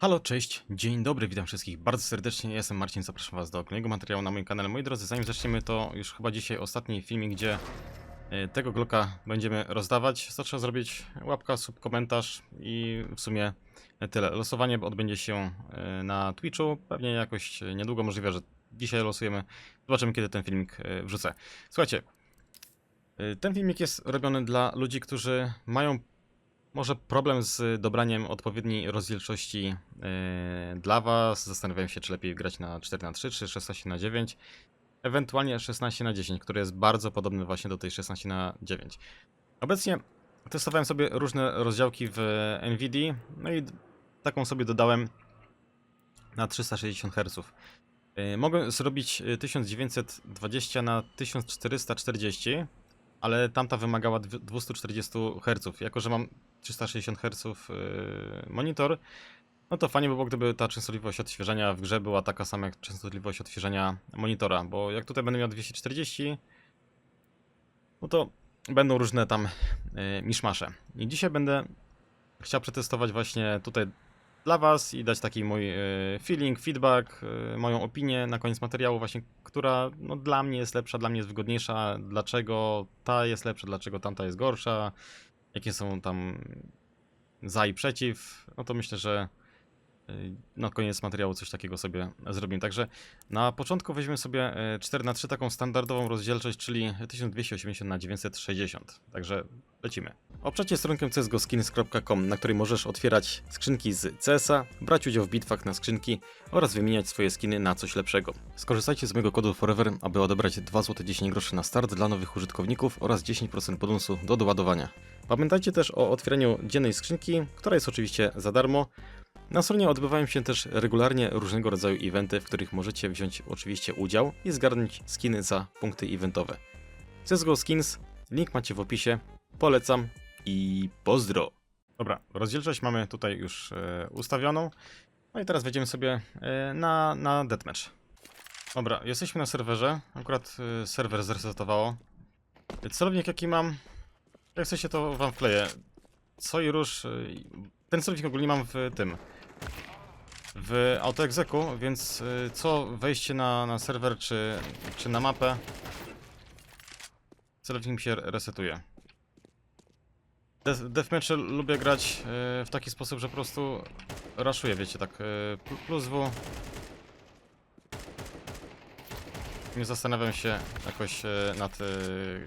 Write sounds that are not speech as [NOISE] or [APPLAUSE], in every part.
Halo, cześć, dzień dobry, witam wszystkich bardzo serdecznie, jestem Marcin, zapraszam was do kolejnego materiału na moim kanale. Moi drodzy, zanim zaczniemy, to już chyba dzisiaj ostatni filmik, gdzie e, tego Glocka będziemy rozdawać. Trzeba zrobić? Łapka, sub, komentarz i w sumie tyle. Losowanie odbędzie się e, na Twitchu, pewnie jakoś niedługo, możliwe, że dzisiaj losujemy. Zobaczymy, kiedy ten filmik e, wrzucę. Słuchajcie, ten filmik jest robiony dla ludzi, którzy mają może problem z dobraniem odpowiedniej rozdzielczości yy, dla Was. Zastanawiałem się, czy lepiej grać na 4 na 3 czy 16 na 9 ewentualnie 16 na 10 które jest bardzo podobne właśnie do tej 16 na 9 Obecnie testowałem sobie różne rozdziałki w NVIDII, no i taką sobie dodałem na 360 Hz. Yy, Mogę zrobić y, 1920 na 1440 ale tamta wymagała dw- 240 Hz. Jako, że mam 360 Hz yy, monitor, no to fajnie by było, gdyby ta częstotliwość odświeżania w grze była taka sama jak częstotliwość odświeżania monitora, bo jak tutaj będę miał 240, no to będą różne tam yy, miszmasze. I dzisiaj będę chciał przetestować właśnie tutaj dla Was i dać taki mój yy, feeling, feedback, yy, moją opinię na koniec materiału właśnie, która no, dla mnie jest lepsza, dla mnie jest wygodniejsza, dlaczego ta jest lepsza, dlaczego tamta jest gorsza, jakie są tam za i przeciw, no to myślę, że na koniec materiału coś takiego sobie zrobimy. Także na początku weźmiemy sobie 4 na 3 taką standardową rozdzielczość, czyli 1280 na 960. Także lecimy. Obczacie stronkę csgoskins.com, na której możesz otwierać skrzynki z CS-a, brać udział w bitwach na skrzynki oraz wymieniać swoje skiny na coś lepszego. Skorzystajcie z mojego kodu FOREVER, aby odebrać 2 zł 10 groszy na start dla nowych użytkowników oraz 10% bonusu do doładowania. Pamiętajcie też o otwieraniu dziennej skrzynki, która jest oczywiście za darmo. Na stronie odbywają się też regularnie różnego rodzaju eventy, w których możecie wziąć oczywiście udział i zgarnąć skiny za punkty eventowe. CSGO Skins, link macie w opisie, polecam i pozdro! Dobra, rozdzielczość mamy tutaj już e, ustawioną. No i teraz wejdziemy sobie e, na, na deathmatch. Dobra, jesteśmy na serwerze. Akurat e, serwer zresetowało. Celownik jaki mam, jak chcecie to wam wkleję. Co i róż. y, Ten celownik ogólnie mam w tym. W autoegzeku, więc y, co wejście na, na serwer czy, czy na mapę. Celownik się resetuje. Death- Deathmatche lubię grać y, w taki sposób, że po prostu raszuję, wiecie, tak y, pl- plus W. Nie zastanawiam się jakoś y, nad y,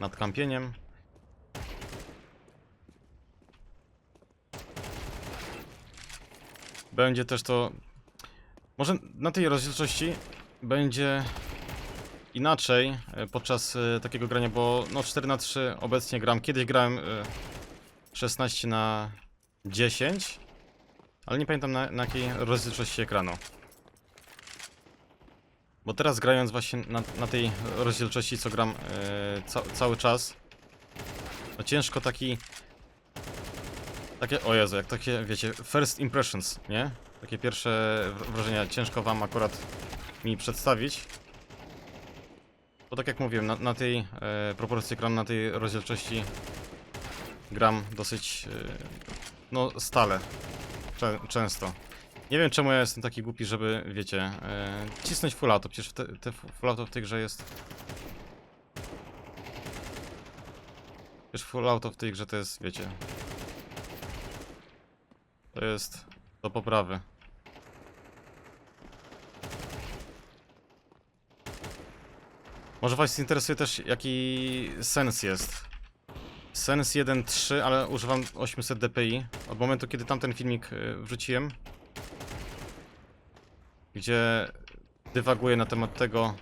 nad kampieniem. Będzie też to. Może na tej rozdzielczości będzie inaczej e, podczas e, takiego grania, bo no 4 na 3 obecnie gram. Kiedyś grałem e, 16 na 10, ale nie pamiętam na, na jakiej rozdzielczości ekranu. Bo teraz grając właśnie na, na tej rozdzielczości, co gram e, ca cały czas, no ciężko taki... Takie, o Jezu, jak takie, wiecie, first impressions, nie? Takie pierwsze wr- wrażenia ciężko wam akurat mi przedstawić. Bo tak jak mówiłem, na, na tej e, proporcji gram, na tej rozdzielczości gram dosyć, e, no stale, Czę często. Nie wiem czemu ja jestem taki głupi, żeby, wiecie, e, cisnąć full auto, przecież te, te full auto w tej grze jest... Przecież full auto w tej grze to jest, wiecie... To jest do poprawy. Może was interesuje też jaki sens jest. Sens 1.3, ale używam 800 dpi. Od momentu kiedy tamten filmik y, wrzuciłem, gdzie dywaguję na temat tego,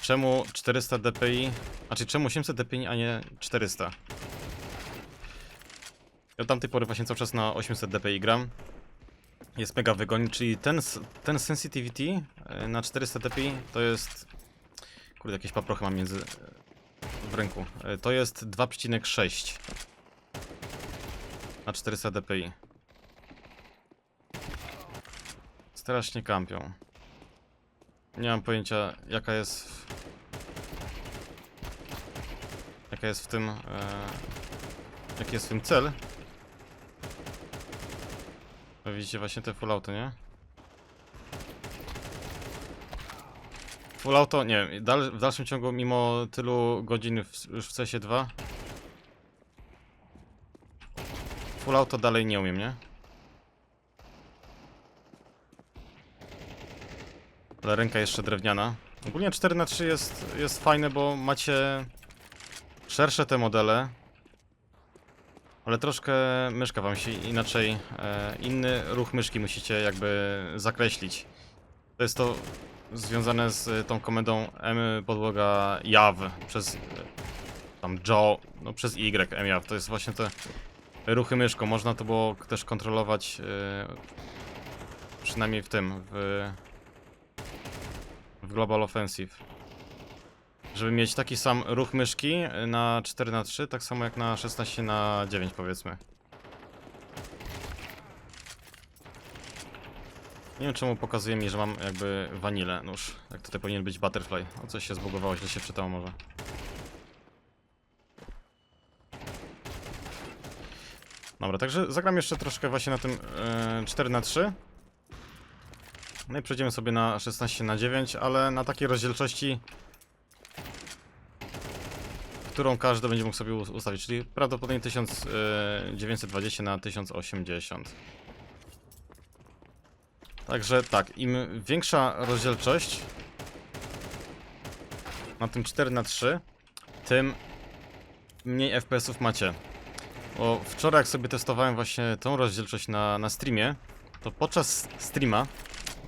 czemu 400 dpi, znaczy czemu 800 dpi, a nie 400. Ja od tamtej pory właśnie cały czas na 800 dpi gram. Jest mega wygodny, czyli ten, ten sensitivity e, na 400 dpi to jest... Kurde, jakieś paprochy mam między... w ręku. E, To jest 2,6 na 400 dpi. Strasznie kampią. Nie mam pojęcia jaka jest... W... Jaka jest w tym... E... jaki jest w tym cel. Widzicie właśnie te full auto, nie? Full auto, nie wiem, dal, w dalszym ciągu mimo tylu godzin w, już w CS 2 Full auto dalej nie umiem, nie? Ale ręka jeszcze drewniana. Ogólnie 4 na 3 jest, jest fajne, bo macie szersze te modele. Ale troszkę myszka wam się inaczej, e, inny ruch myszki musicie jakby zakreślić. To jest to związane z tą komendą m podłoga jaw przez e, tam Joe, no przez Y m jaw. To jest właśnie te ruchy myszką. Można to było też kontrolować e, przynajmniej w tym, w, w Global Offensive. Żeby mieć taki sam ruch myszki na 4 na 3 tak samo jak na 16 na 9 powiedzmy. Nie wiem czemu pokazuje mi, że mam jakby wanilę. Nóż, jak tutaj powinien być butterfly. O coś się zbugowało, źle się czytało może. Dobra, także zagram jeszcze troszkę właśnie na tym e, 4 na 3 No i przejdziemy sobie na 16 na 9 ale na takiej rozdzielczości którą każdy będzie mógł sobie us- ustawić, czyli prawdopodobnie 1920 na 1080. Także tak, im większa rozdzielczość na tym 4 na 3 tym mniej FPS-ów macie. Bo wczoraj jak sobie testowałem właśnie tą rozdzielczość na, na streamie, to podczas streama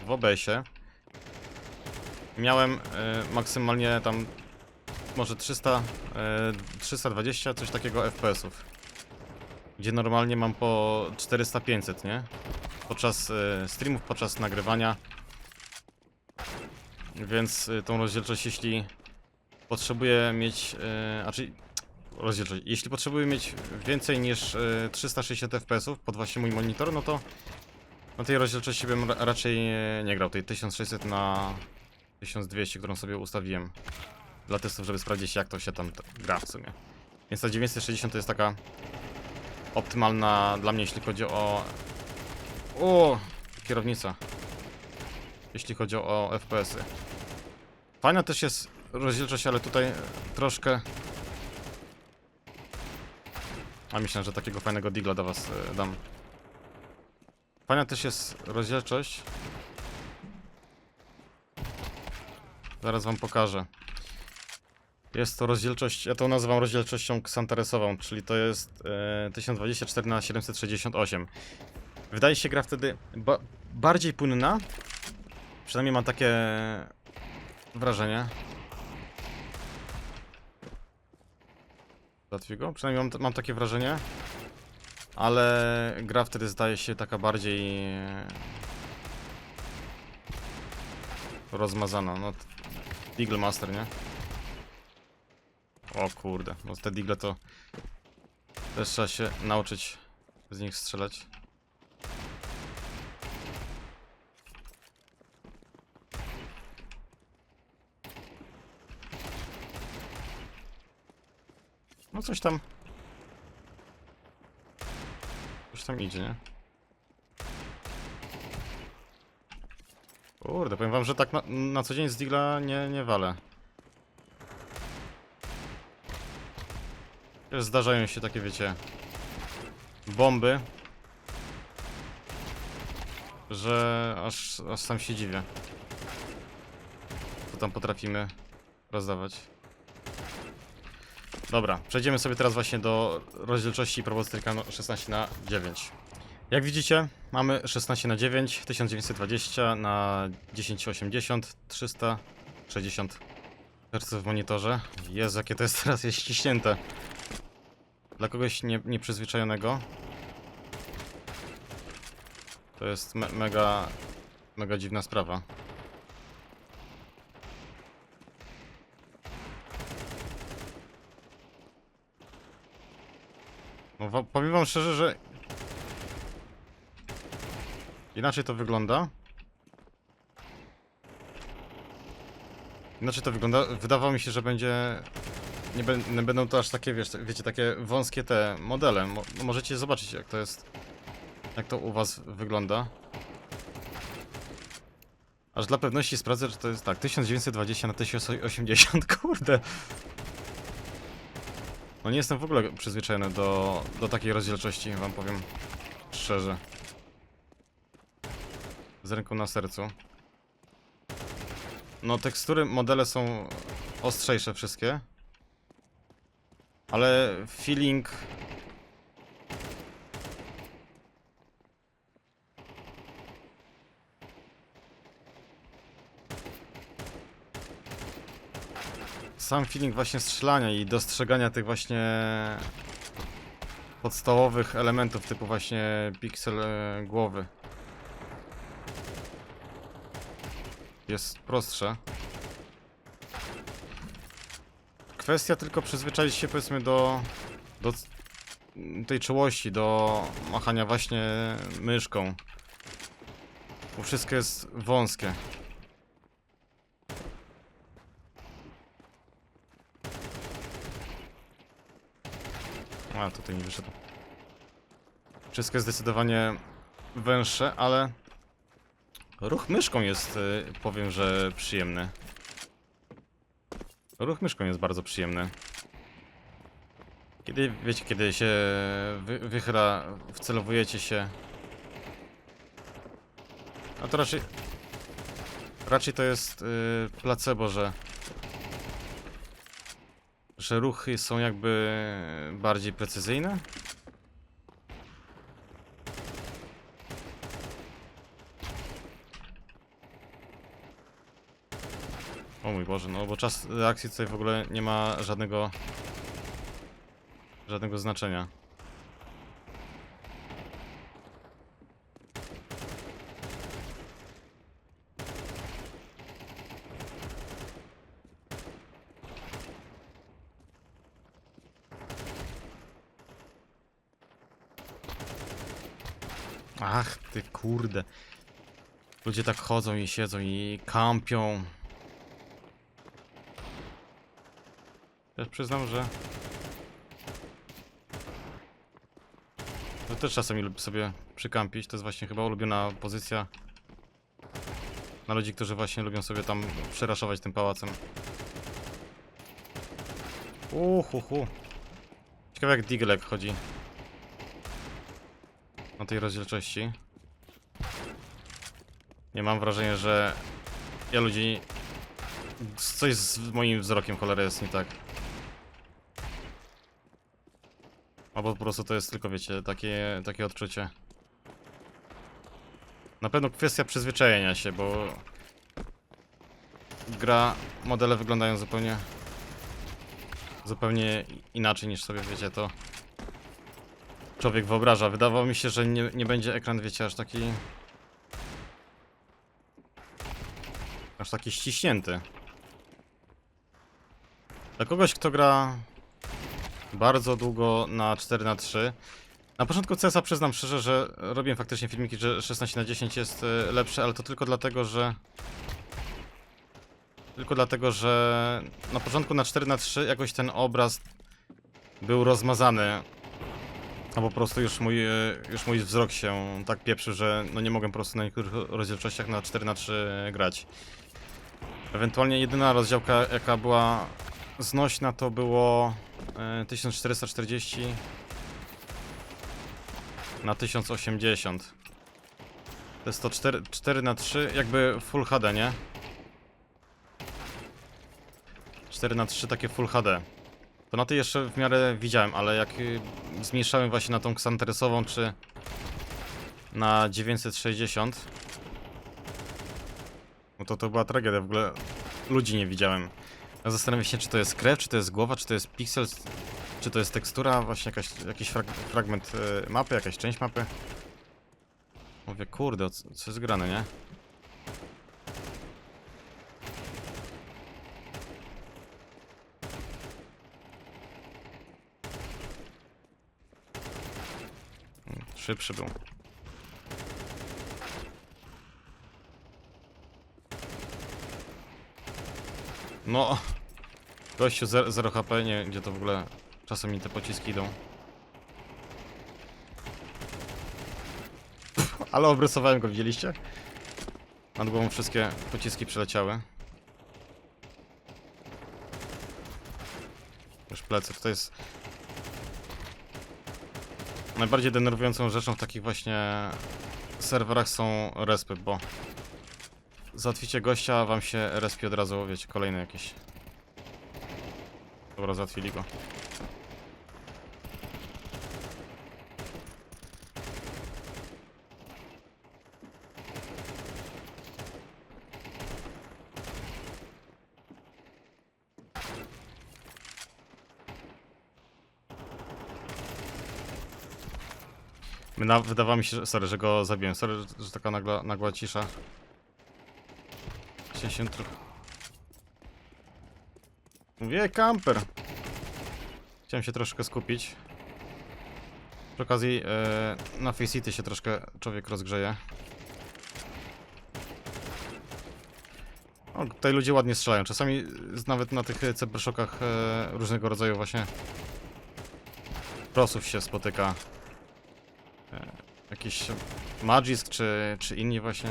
w OBS-ie miałem y, maksymalnie tam może 300, e, 320, coś takiego FPS-ów. Gdzie normalnie mam po 400-500, nie? Podczas e, streamów, podczas nagrywania. Więc e, tą rozdzielczość, jeśli potrzebuję mieć, e, znaczy rozdzielczość, jeśli potrzebuję mieć więcej niż e, 360 FPS-ów pod właśnie mój monitor, no to na tej rozdzielczości bym ra raczej nie grał, tej 1600 na 1200, którą sobie ustawiłem dla testów, żeby sprawdzić jak to się tam gra w sumie. Więc ta 960 to jest taka optymalna dla mnie, jeśli chodzi o... O, kierownica. Jeśli chodzi o FPS-y. Fajna też jest rozdzielczość, ale tutaj troszkę... A myślę, że takiego fajnego digla do was e, dam. Fajna też jest rozdzielczość. Zaraz wam pokażę. Jest to rozdzielczość, ja to nazywam rozdzielczością ksantaresową, czyli to jest e, 1024 na 768. Wydaje się gra wtedy ba bardziej płynna. Przynajmniej mam takie wrażenie. Załatwi go? Przynajmniej mam, mam takie wrażenie. Ale gra wtedy zdaje się taka bardziej e, rozmazana. No, Eagle Master, nie? O kurde, no te digle to też trzeba się nauczyć z nich strzelać. No coś tam. Coś tam idzie, nie? Kurde, powiem wam, że tak na, na co dzień z digla nie, nie walę. Zdarzają się takie, wiecie, bomby, że aż, aż sam się dziwię. Co tam potrafimy rozdawać. Dobra, przejdziemy sobie teraz właśnie do rozdzielczości probostryka 16 na 9. Jak widzicie, mamy 16 na 9, 1920 na 1080, 360 Hz w monitorze. Jezu, jakie to jest [LAUGHS] teraz jest ściśnięte. Dla kogoś nie, nieprzyzwyczajonego. To jest me mega, mega dziwna sprawa. No, powiem wam szczerze, że inaczej to wygląda. Inaczej to wygląda. Wydawało mi się, że będzie nie, nie będą to aż takie, wiesz, wiecie, takie wąskie te modele. Mo możecie zobaczyć, jak to jest, jak to u was wygląda. Aż dla pewności sprawdzę, że to jest tak, 1920 na 1080, [LAUGHS] kurde. No nie jestem w ogóle przyzwyczajony do, do takiej rozdzielczości, wam powiem szczerze. Z ręką na sercu. No tekstury, modele są ostrzejsze wszystkie. Ale feeling... Sam feeling właśnie strzelania i dostrzegania tych właśnie podstawowych elementów typu właśnie piksel e, głowy jest prostsze. Kwestia tylko przyzwyczaić się powiedzmy do, do tej czułości, do machania właśnie myszką. Bo wszystko jest wąskie. A, tutaj mi wyszedł. Wszystko jest zdecydowanie węższe, ale ruch myszką jest, y, powiem, że przyjemny. Ruch myszką jest bardzo przyjemny. Kiedy, wiecie, kiedy się wy, wychyla, wcelowujecie się. A to raczej... Raczej to jest y, placebo, że... Że ruchy są jakby bardziej precyzyjne. Mój Boże, no bo czas reakcji tutaj w ogóle nie ma żadnego żadnego znaczenia. Ach, ty kurde. Ludzie tak chodzą i siedzą i kampią. Też przyznam, że... To też czasami lubię sobie przykampić. To jest właśnie chyba ulubiona pozycja na ludzi, którzy właśnie lubią sobie tam przeraszować tym pałacem. Uhuhu. Ciekawe jak Diglek chodzi. Na tej rozdzielczości. Nie mam wrażenia, że ja ludzi... Coś z moim wzrokiem cholery jest nie tak. Albo po prostu to jest tylko, wiecie, takie, takie odczucie. Na pewno kwestia przyzwyczajenia się, bo gra, modele wyglądają zupełnie zupełnie inaczej niż sobie, wiecie, to człowiek wyobraża. Wydawało mi się, że nie, nie będzie ekran, wiecie, aż taki aż taki ściśnięty. Dla kogoś, kto gra bardzo długo na 4 na 3 Na początku CS-a przyznam szczerze, że robiłem faktycznie filmiki, że 16 na 10 jest e, lepsze, ale to tylko dlatego, że... Tylko dlatego, że na początku na 4 na 3 jakoś ten obraz był rozmazany. A po prostu już mój, e, już mój wzrok się tak pieprzy, że no nie mogłem po prostu na niektórych rozdzielczościach na 4 na 3 grać. Ewentualnie jedyna rozdziałka jaka była znośna to było e, 1440 na 1080. To jest to 4, 4 na 3 jakby Full HD, nie? 4 na 3 takie Full HD. To na tej jeszcze w miarę widziałem, ale jak y, zmniejszałem właśnie na tą ksanteresową czy na 960 no to to była tragedia, w ogóle ludzi nie widziałem. Ja zastanawiam się, czy to jest krew, czy to jest głowa, czy to jest piksel, czy to jest tekstura, właśnie jakaś, jakiś frag fragment e, mapy, jakaś część mapy. Mówię, kurde, co, co jest grane, nie? Mm, Szybszy był. No. Gościu 0 HP, nie gdzie to w ogóle czasem mi te pociski idą. Pff, ale obrysowałem go, widzieliście? Nad głową wszystkie pociski przeleciały. Już plecy, to jest... Najbardziej denerwującą rzeczą w takich właśnie serwerach są respy, bo załatwicie gościa, a wam się respi od razu, wiecie, kolejny jakiś. Dobra, go. Wyda- Wydawało mi się, że, sorry, że go zabiłem. Sorry, że, że taka nagła, nagła cisza. Chciałem się trochę... Mówię, kamper. Chciałem się troszkę skupić. Przy okazji e, na Faceit się troszkę człowiek rozgrzeje. O, tutaj ludzie ładnie strzelają. Czasami nawet na tych cyberszokach e, różnego rodzaju właśnie prosów się spotyka. E, jakiś Magisk czy, czy inni właśnie.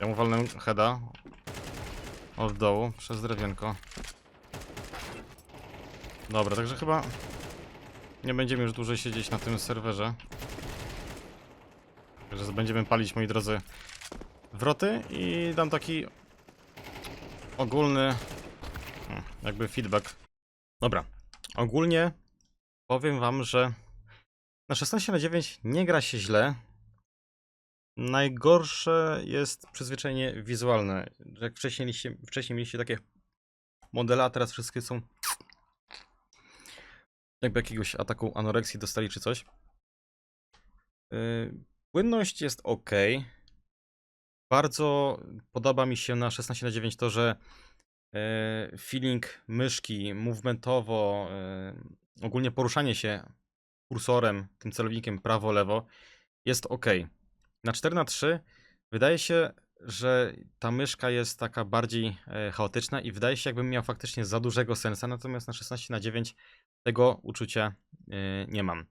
Ja mu walnę heada od dołu przez drewienko. Dobra, także chyba nie będziemy już dłużej siedzieć na tym serwerze. Także będziemy palić, moi drodzy, wroty i dam taki ogólny hmm, jakby feedback. Dobra, ogólnie powiem wam, że na 16 na 9 nie gra się źle. Najgorsze jest przyzwyczajenie wizualne. Jak wcześniej mieliście, wcześniej mieliście takie modele, a teraz wszystkie są jakby jakiegoś ataku anoreksji dostali czy coś. Yy, Płynność jest ok. Bardzo podoba mi się na 16 na 9 to, że yy, feeling myszki, movementowo, yy, ogólnie poruszanie się kursorem, tym celownikiem prawo-lewo jest ok. Na 4 na 3 wydaje się, że ta myszka jest taka bardziej e, chaotyczna i wydaje się, jakbym miał faktycznie za dużego sensa, natomiast na 16 na 9 tego uczucia e, nie mam.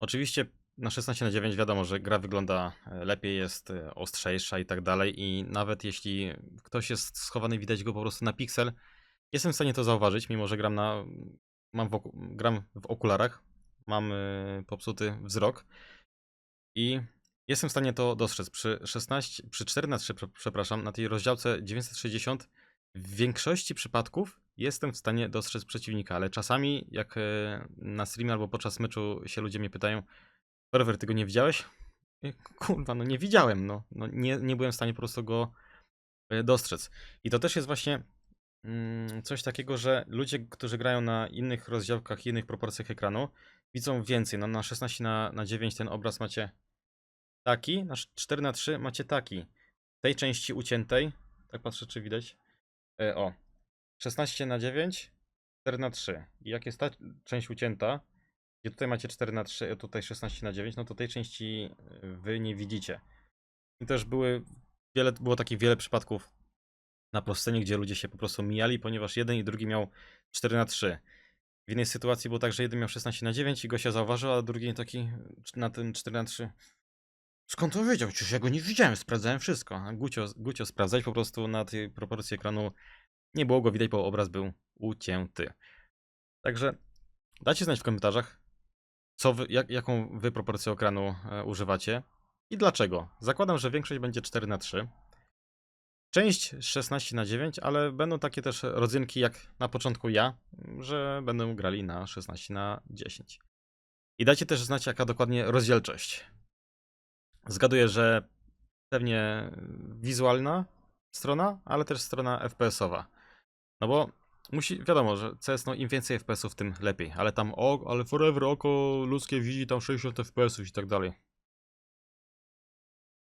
Oczywiście na 16 na 9 wiadomo, że gra wygląda e, lepiej, jest ostrzejsza i tak dalej i nawet jeśli ktoś jest schowany, widać go po prostu na piksel, jestem w stanie to zauważyć, mimo że gram na mam w gram w okularach, mam popsuty wzrok i jestem w stanie to dostrzec. Przy 16, przy 4 na 3, przepraszam, na tej rozdziałce 960 w większości przypadków jestem w stanie dostrzec przeciwnika, ale czasami jak e, na streamie albo podczas meczu się ludzie mnie pytają Serwer, ty go nie widziałeś? Kurwa, no nie widziałem, no. no nie, nie byłem w stanie po prostu go e, dostrzec. I to też jest właśnie mm, coś takiego, że ludzie, którzy grają na innych rozdziałkach, innych proporcjach ekranu, widzą więcej. No na 16 na, na 9 ten obraz macie taki, na 4 na 3 macie taki. W tej części uciętej, tak patrzę czy widać, e, o, 16 na 9, 4 na 3. I jak jest ta część ucięta, gdzie tutaj macie 4 na 3, a tutaj 16 na 9, no to tej części e, wy nie widzicie. I też były wiele, było takich wiele przypadków na proscenie, gdzie ludzie się po prostu mijali, ponieważ jeden i drugi miał 4 na 3. W jednej sytuacji było tak, że jeden miał 16 na 9 i gościa zauważył, a drugi taki na ten 4 na 3. Skąd to wiedział? Przecież ja go nie widziałem, sprawdzałem wszystko. Gucio, Gucio sprawdzać po prostu na tej proporcji ekranu nie było go widać, bo obraz był ucięty. Także dajcie znać w komentarzach, co wy, jak, jaką wy proporcję ekranu e, używacie i dlaczego. Zakładam, że większość będzie 4 na 3 Część 16 na 9 ale będą takie też rodzynki jak na początku ja, że będą grali na 16 na 10 I dajcie też znać, jaka dokładnie rozdzielczość. Zgaduję, że pewnie wizualna strona, ale też strona FPS-owa. No bo musi, wiadomo, że CS, no im więcej FPS-ów, tym lepiej. Ale tam, o, ale forever oko ludzkie widzi tam 60 FPS-ów i tak dalej.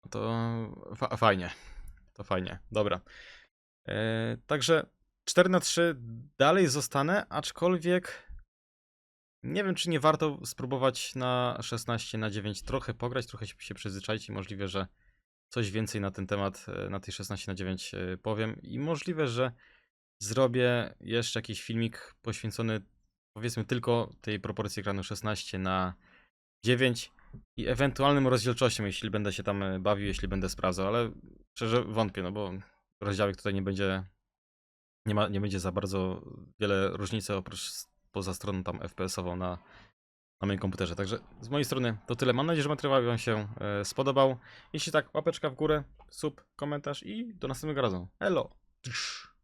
No To fa fajnie. To fajnie. Dobra. E, także 4 na 3 dalej zostanę, aczkolwiek nie wiem, czy nie warto spróbować na 16 na 9 trochę pograć, trochę się przyzwyczaić i możliwe, że coś więcej na ten temat, e, na tej 16 na 9 e, powiem. I możliwe, że zrobię jeszcze jakiś filmik poświęcony powiedzmy tylko tej proporcji ekranu 16 na 9 i ewentualnym rozdzielczościom, jeśli będę się tam e, bawił, jeśli będę sprawdzał, ale szczerze wątpię, no bo rozdziałek tutaj nie będzie nie, ma, nie będzie za bardzo wiele różnicy oprócz poza stroną tam FPS-ową na, na moim komputerze. Także z mojej strony to tyle. Mam nadzieję, że materiał Wam się e, spodobał. Jeśli tak, łapeczka w górę, sub, komentarz i do następnego razu. Tsz.